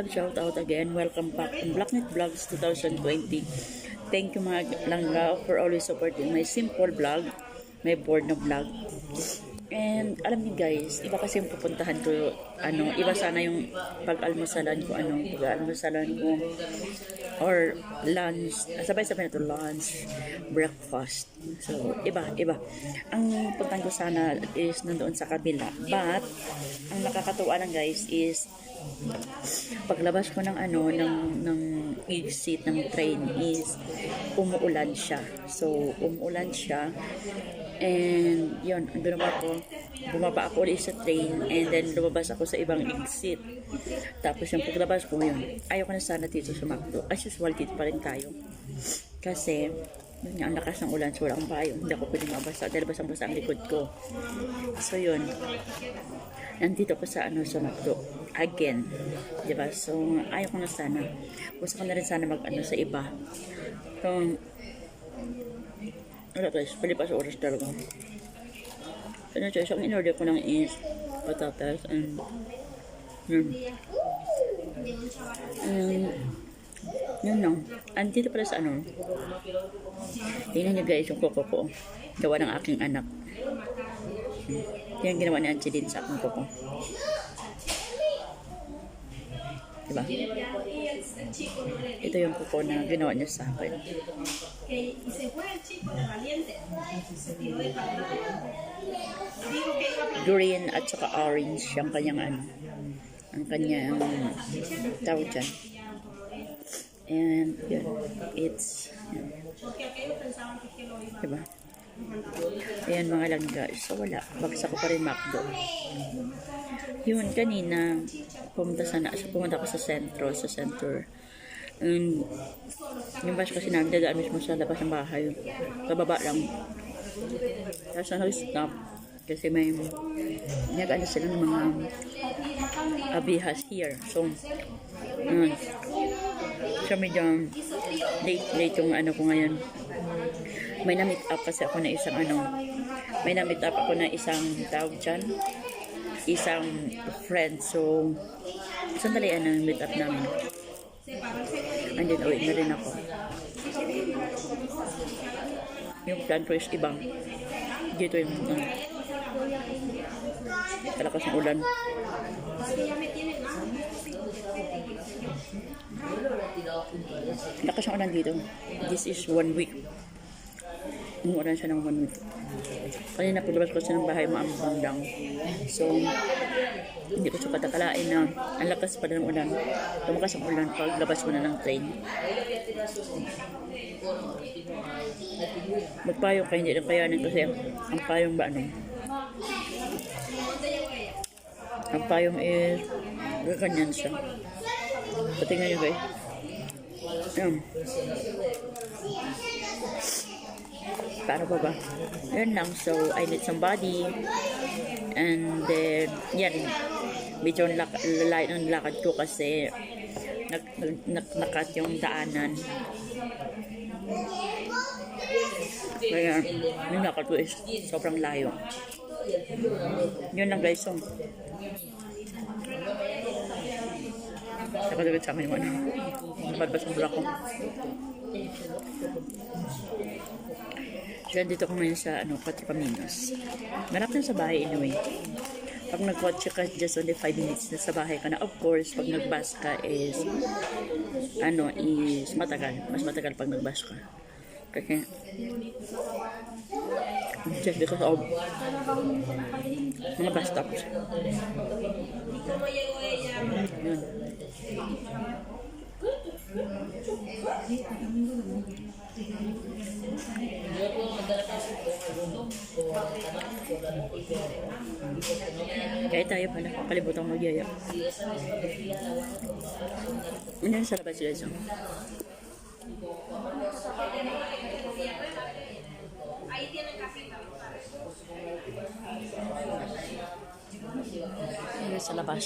love shout out again. Welcome back in Blacknet Vlogs 2020. Thank you mga langga for always supporting my simple vlog, my board na vlog. And alam niyo guys, iba kasi yung pupuntahan ko, ano, iba sana yung pag-almusalan ko, ano, pag-almusalan ko, or lunch, sabay-sabay na to lunch, breakfast. So, iba, iba. Ang puntahan ko sana is nandoon sa kabila. But, ang nakakatuwa lang guys is, paglabas ko ng ano, ng, ng exit ng train is, umuulan siya. So, umuulan siya. And, yun, ang ginawa ko, bumaba ako ulit sa train and then lumabas ako sa ibang exit. Tapos yung paglabas ko, yun, ayaw ko na sana dito sa McDo. As usual, dito pa rin tayo. Kasi, yun ang lakas ng ulan, so wala akong payo. Hindi ako pwede mabasa dahil basang-basa ang likod ko. So, yun. Nandito ko sa ano sa McDo. Again. Diba? So, ayaw ko na sana. Gusto ko na rin sana mag ano sa iba. So, wala guys, palipas oras talaga. Ano siya, so ang in-order ko lang is patatas and yun. And, yun lang. Andito pala sa ano. Tingnan niyo guys yung koko ko. Gawa ng aking anak. Yan ginawa ni Angeline sa aking koko. Diba? Ito yung koko na ginawa niya sa akin. green at saka orange yung kanyang ano ang kanyang tawag dyan and yun it's yun, diba ayan mga lang guys. So wala. Bagsak ko pa rin McDo yun kanina pumunta sana pumunta ako sa sentro sa center. And yung bus kasi namin dadaan mismo sa labas ng bahay. Sa baba lang. Tapos nag-stop. Kasi may nag-ano sila ng mga abihas here. So, yun. So, medyo late, late yung ano ko ngayon. May na-meet up kasi ako na isang ano, may na-meet up ako na isang tawag dyan, isang friend. So, sandali ano yung meet up namin. And then, uwi na rin ako. Yung plan ko is ibang. Dito yung, ano, talakas ng ulan. Lakas ng ulan dito. This is one week. Umuulan siya ng one week. Kanina paglabas ko siya ng bahay, maambang lang. So, hindi ko siya katakalain na ang lakas pa ng ulan. Tumakas ang ulan paglabas ko na ng train. Magpayong kayo, hindi lang kayanin kasi ang payong ba ano? Ang payong is ganyan siya. Patingnan nyo guys. Ayan. Para ba ba? Yun lang. So, I need somebody. And then, yan. Medyo lalay ng lakad ko kasi nak nak nakat yung daanan. Kaya, yung lakad ko is sobrang layo. Yun lang guys. So, Nakalagat sa akin yung ano. Nabalbas ang bulak ko. So, dito ko ngayon sa ano, Cuatro Caminos. Malapit na sa bahay anyway. Pag nag-kotse ka, just only 5 minutes na sa bahay ka na. Of course, pag nag-bus ka is, ano, is matagal. Mas matagal pag nag-bus ka. Kasi, just because of mga bus stops. Yun. Kaya tayo pala, kalibutan mo yaya. Ano sa labas sila. Ano sa labas?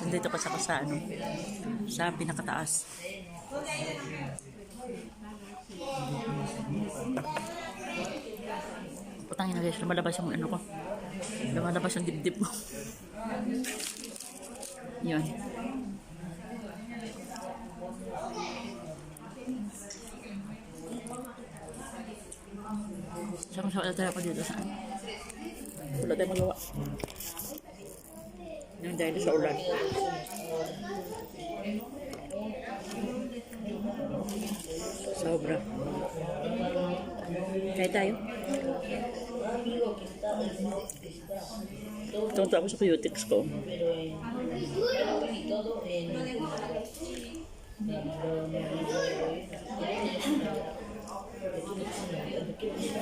Nandito pa sa sa ano? Sa pinakataas. Putangin na guys, lumalabas yung ano ko. Lumalabas yung dibdib ko. Yun. Sama sama na tayo pa dito saan. Wala tayo magawa. Yung dahil sa ulan. Sobra. Kaya tayo. Tunto ako sa cutics ko.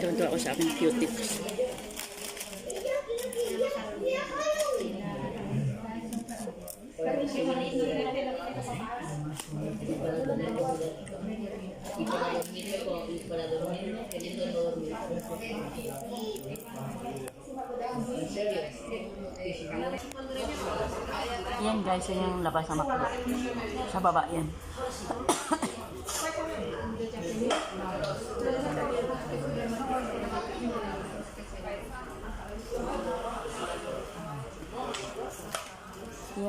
Tunto ako sa aking cutics. Yan guys, yun yung labas ng makdo. Sa baba yan.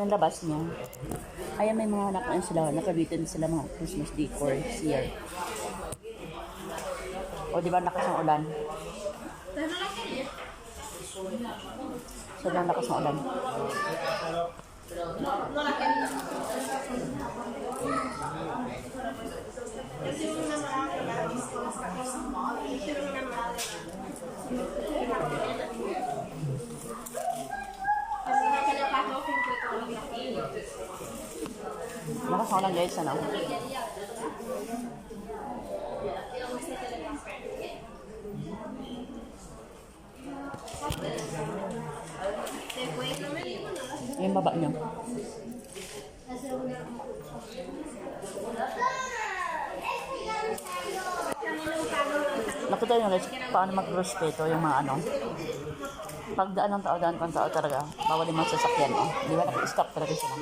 Yung labas niya. Ayan may mga anak na sila, nakabitin sila mga Christmas decor here. O di ba lakas ng ulan? Sobrang lakas ng ulan. Ulan guys, ano? Yung baba niya. Nakita nyo guys, paano mag-respeto yung mga ano. Pagdaan ng tao, daan ng tao talaga, bawal yung mga sasakyan. Oh. Di ba, naka-stop talaga sila.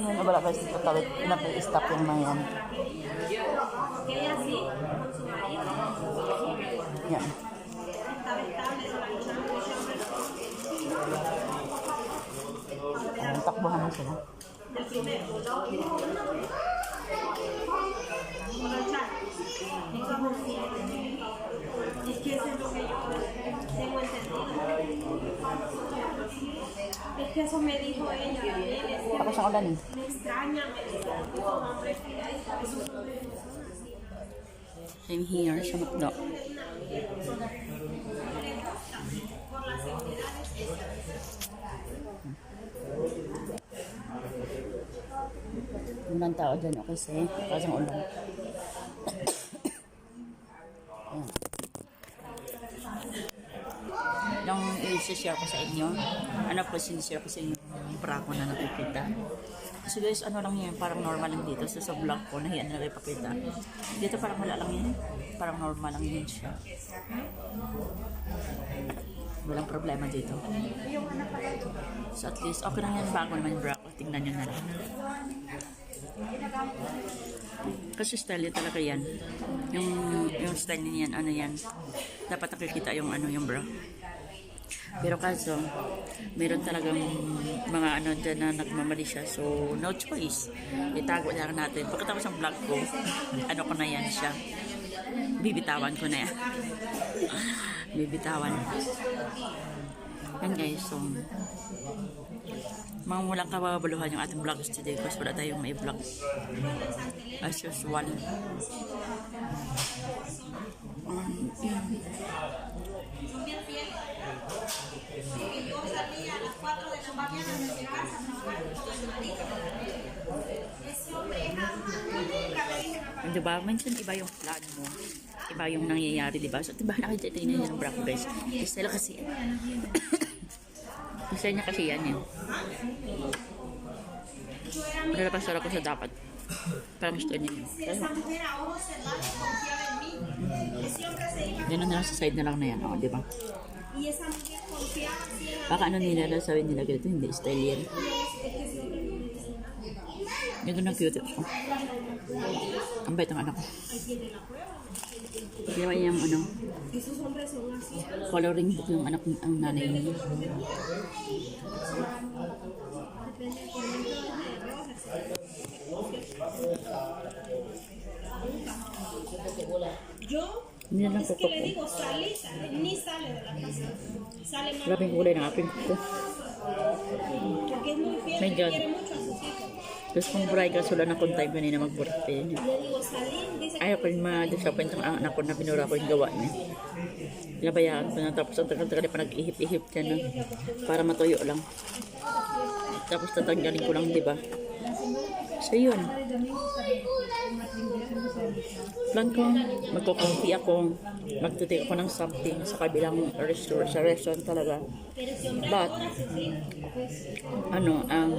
Nyo yung wala guys, dito tawid, naka-stop yung mga yan. Yan. Ayan, takbuhan mo sila. del primero. Por el chat. Es como si- Es que eso es lo que yo tengo entendido. Es que eso me dijo ella también. decía, Tapos ang ulan eh. Me extraña, me que que. Same here sa McDo. Es. Yung mga tao dyan, okay kasi, kasi ang ulan. Ayan. Yung i-share ko sa inyo, ano po sinishare ko sa inyo yung bra ko na nakikita. Kasi guys, ano lang yan, parang normal lang dito. So sa vlog ko, nahiyan na ipakita. Dito parang wala lang yan. Parang normal lang yun siya. Walang problema dito. So at least, okay lang yan bago naman yung bra ko. Tingnan nyo na lang. Kasi style talaga yan. Yung, yung style niyan, ano yan. Dapat nakikita yung ano yung bra. Pero kaso, meron talagang mga ano dyan na nagmamali siya. So, no choice. Itago lang natin. Pagkatapos ng vlog ko, ano ko na yan siya. Bibitawan ko na yan. Bibitawan. Yan guys, so, mga walang kababaluhan yung ating vlogs today kasi wala tayong may vlog. As usual. Um, yun. Son bien fieles. Y yo salía a las 4 de la mañana de mi casa a trabajar con mi marido. Ese hombre jamás nunca me dijo una palabra. Di ba? Minsan iba yung plan mo. Iba yung nangyayari, di ba? So, di ba nakita niya yung bra ko, guys? Style kasi yan. Niya kasi yan yun. Pero napasara ko sa dapat. Parang gusto niya yun. Yan na lang sa side na lang na yan, oh, di ba? y esa mujer confiaba así en Baka ano nila lang sabihin nila ganito, hindi style yan. Es que ese hombre no me dice nada. Ito na cute ko. Ang bait ng anak ko. Ginawa niya yung ano, coloring book yung anak ang nanay niya. Hindi na lang tutok eh. Grabing kulay ng aping ko. May God. Tapos kung buray ka, wala na kung time kanina mag-birthday niya. Ayaw ko rin ma-disappoint ang anak ko na pinura ko yung gawa niya. Pinabayaan ko na tapos ang tagal-tagal pa nag-ihip-ihip ka na para matuyo lang. Tapos tatanggalin ko lang, di ba? So yun. Plan ko, magkukumpi ako, magtutake ako ng something sa kabilang restaurant, sa restaurant talaga. But, ano, ang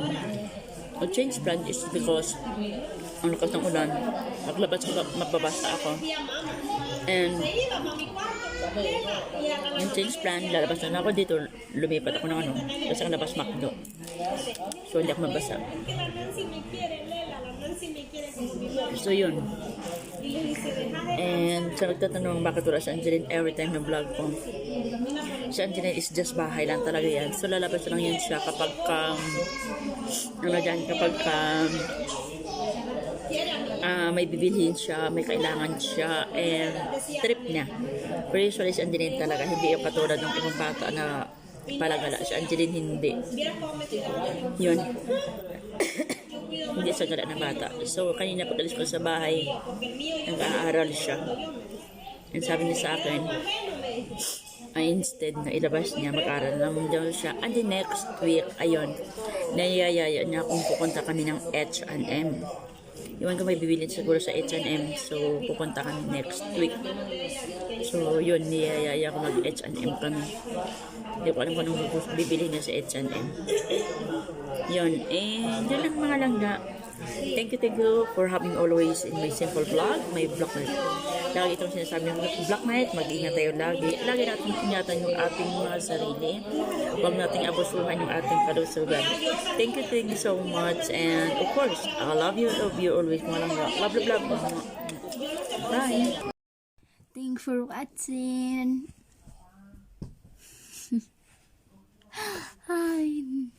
ang change plan is because ang lakas ng ulan, maglabas ko, magbabasa ako. And yung change plan, lalabas na ako dito, lumipat ako ng ano, kasi ang labas McDo. So hindi ako mabasa. So yun. And sa nagtatanong bakit wala si Angeline every time na vlog ko. Si Angeline is just bahay lang talaga yan. So lalabas lang yan siya kapag ka, ano dyan, kapag ka, ah, may bibilhin siya, may kailangan siya, and trip niya. Usually si Angeline talaga, hindi yung katulad ng ibang bata na palagala. Si Angeline hindi. Yun. hindi sa gala na bata. So, kanina pag alis ko sa bahay, nag-aaral siya. And sabi niya sa akin, ay instead na ilabas niya, mag-aral naman daw siya. And the next week, ayun, nayayaya niya kung pupunta kami ng H&M. Iwan ko may bibili siguro sa H&M. So, pupunta kami next week. So, yun, niyayaya ko mag-H&M kami. Hindi ko alam kung anong bibili niya sa H&M. Yun, and yun lang mga langga. Thank you, thank you for having always in my simple vlog, my vlog night. Lagi itong sinasabi ng vlog night, mag-ingat tayo lagi. Lagi natin ingatan yung ating mga sarili. Huwag nating abusuhan yung ating kalusugan. Thank you, thank you so much. And of course, I love you, love you always mga langga. Love, love, love. Bye! Thanks for watching. Hi.